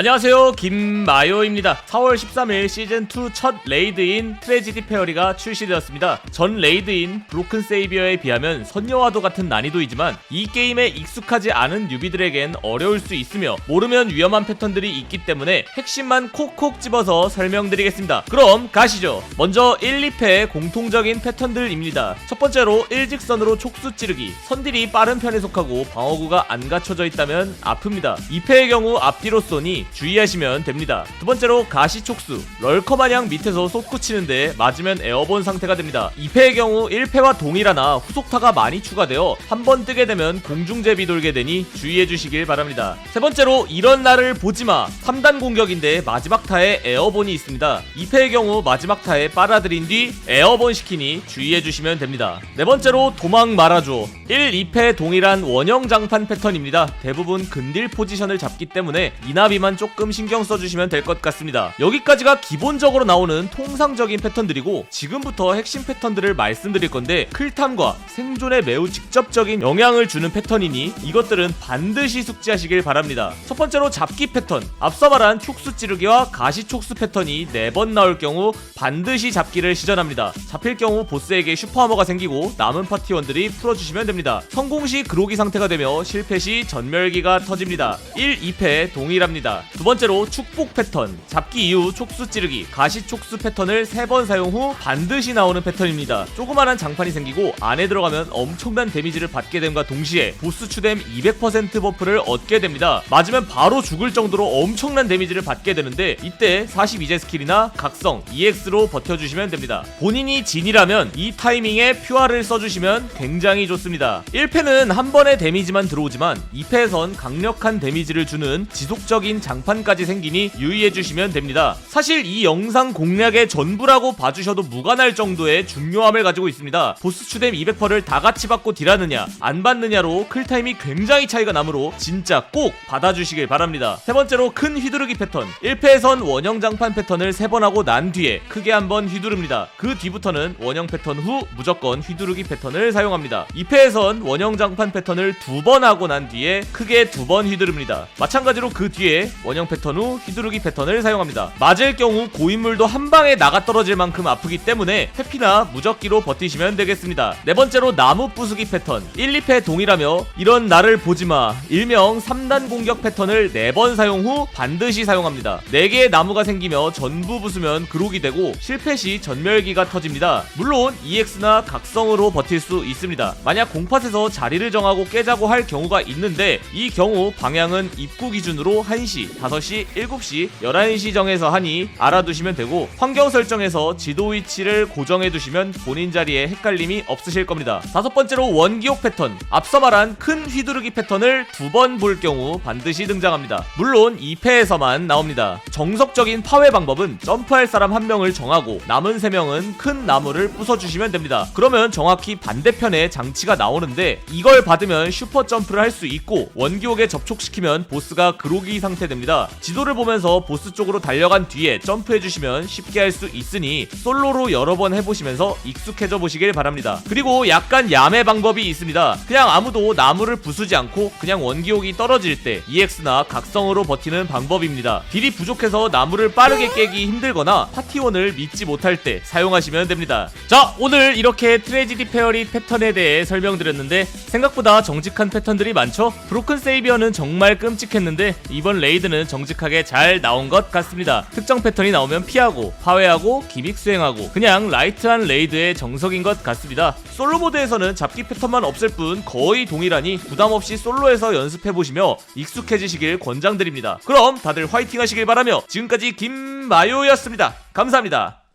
안녕하세요. 김마요입니다. 4월 13일 시즌2 첫 레이드인 트레지디 페어리가 출시되었습니다. 전 레이드인 브로큰 세이비어에 비하면 선녀와도 같은 난이도이지만 이 게임에 익숙하지 않은 뉴비들에겐 어려울 수 있으며 모르면 위험한 패턴들이 있기 때문에 핵심만 콕콕 집어서 설명드리겠습니다. 그럼 가시죠. 먼저 1, 2패의 공통적인 패턴들입니다. 첫 번째로 일직선으로 촉수 찌르기. 선딜이 빠른 편에 속하고 방어구가 안 갖춰져 있다면 아픕니다. 2패의 경우 앞뒤로 쏘니 주의하시면 됩니다. 두 번째로 가시촉수 럴커 마냥 밑에서 솟구치는데 맞으면 에어본 상태가 됩니다. 2패의 경우 1패와 동일하나 후속타가 많이 추가되어 한 번 뜨게 되면 공중제비 돌게 되니 주의해 주시길 바랍니다. 세 번째로 이런 날을 보지마 3단 공격인데 마지막 타에 에어본이 있습니다. 2패의 경우 마지막 타에 빨아들인 뒤 에어본 시키니 주의해 주시면 됩니다. 네 번째로 도망 말아줘 1, 2패 동일한 원형 장판 패턴입니다. 대부분 근딜 포지션을 잡기 때문에 이나비만 조금 신경 써주시면 될 것 같습니다. 여기까지가 기본적으로 나오는 통상적인 패턴들이고 지금부터 핵심 패턴들을 말씀드릴 건데 클탐과 생존에 매우 직접적인 영향을 주는 패턴이니 이것들은 반드시 숙지하시길 바랍니다. 첫 번째로 잡기 패턴 앞서 말한 촉수 찌르기와 가시 촉수 패턴이 4번 나올 경우 반드시 잡기를 시전합니다. 잡힐 경우 보스에게 슈퍼하머가 생기고 남은 파티원들이 풀어주시면 됩니다. 성공 시 그로기 상태가 되며 실패 시 전멸기가 터집니다. 1, 2패 동일합니다. 두 번째로 축복 패턴 잡기 이후 촉수 찌르기 가시 촉수 패턴을 3번 사용 후 반드시 나오는 패턴입니다. 조그만한 장판이 생기고 안에 들어가면 엄청난 데미지를 받게 됨과 동시에 보스 추뎀 200% 버프를 얻게 됩니다. 맞으면 바로 죽을 정도로 엄청난 데미지를 받게 되는데 이때 42제 스킬이나 각성 EX로 버텨주시면 됩니다. 본인이 진이라면 이 타이밍에 퓨어를 써주시면 굉장히 좋습니다. 1패는 한 번의 데미지만 들어오지만 2패에선 강력한 데미지를 주는 지속적인 장판까지 생기니 유의해 주시면 됩니다. 사실 이 영상 공략의 전부라고 봐주셔도 무관할 정도의 중요함을 가지고 있습니다. 보스 추뎀 200%를 다 같이 받고 딜하느냐 안 받느냐로 클타임이 굉장히 차이가 나므로 진짜 꼭 받아주시길 바랍니다. 세 번째로 큰 휘두르기 패턴 1패에선 원형 장판 패턴을 3번 하고 난 뒤에 크게 한번 휘두릅니다. 그 뒤부터는 원형 패턴 후 무조건 휘두르기 패턴을 사용합니다. 2패에선 원형 장판 패턴을 두 번 하고 난 뒤에 크게 두 번 휘두릅니다. 마찬가지로 그 뒤에 원형 패턴 후 휘두르기 패턴을 사용합니다. 맞을 경우 고인물도 한 방에 나가 떨어질 만큼 아프기 때문에 회피나 무적기로 버티시면 되겠습니다. 네 번째로 나무 부수기 패턴 1, 2패 동일하며 이런 나를 보지마 일명 3단 공격 패턴을 4번 사용 후 반드시 사용합니다. 4개의 나무가 생기며 전부 부수면 그록이 되고 실패 시 전멸기가 터집니다. 물론 EX나 각성으로 버틸 수 있습니다. 만약 공팟에서 자리를 정하고 깨자고 할 경우가 있는데 이 경우 방향은 입구 기준으로 1시, 5시, 7시, 11시 정해서 하니 알아두시면 되고 환경 설정에서 지도 위치를 고정해 두시면 본인 자리에 헷갈림이 없으실 겁니다. 다섯 번째로 원기옥 패턴 앞서 말한 큰 휘두르기 패턴을 두 번 볼 경우 반드시 등장합니다. 물론 2패에서만 나옵니다. 정석적인 파괴 방법은 점프할 사람 한 명을 정하고 남은 세 명은 큰 나무를 부숴주시면 됩니다. 그러면 정확히 반대편에 장치가 나오는데 이걸 받으면 슈퍼 점프를 할 수 있고 원기옥에 접촉시키면 보스가 그로기 상태 됩니다. 지도를 보면서 보스 쪽으로 달려간 뒤에 점프해 주시면 쉽게 할 수 있으니 솔로로 여러 번 해보시면서 익숙해져 보시길 바랍니다. 그리고 약간 야매 방법이 있습니다. 그냥 아무도 나무를 부수지 않고 그냥 원기옥이 떨어질 때 EX나 각성으로 버티는 방법입니다. 딜이 부족해서 나무를 빠르게 깨기 힘들거나 파티원을 믿지 못할 때 사용하시면 됩니다. 자, 오늘 이렇게 트레지디 페어리 패턴에 대해 설명드렸는데 생각보다 정직한 패턴들이 많죠? 브로큰 세이비어는 정말 끔찍했는데 이번 레이드는 정직하게 잘 나온 것 같습니다. 특정 패턴이 나오면 피하고 파괴하고 기믹 수행하고 그냥 라이트한 레이드의 정석인 것 같습니다. 솔로 모드에서는 잡기 패턴만 없을 뿐 거의 동일하니 부담 없이 솔로에서 연습해 보시며 익숙해지시길 권장드립니다. 그럼 다들 화이팅 하시길 바라며 지금까지 김마요였습니다. 감사합니다.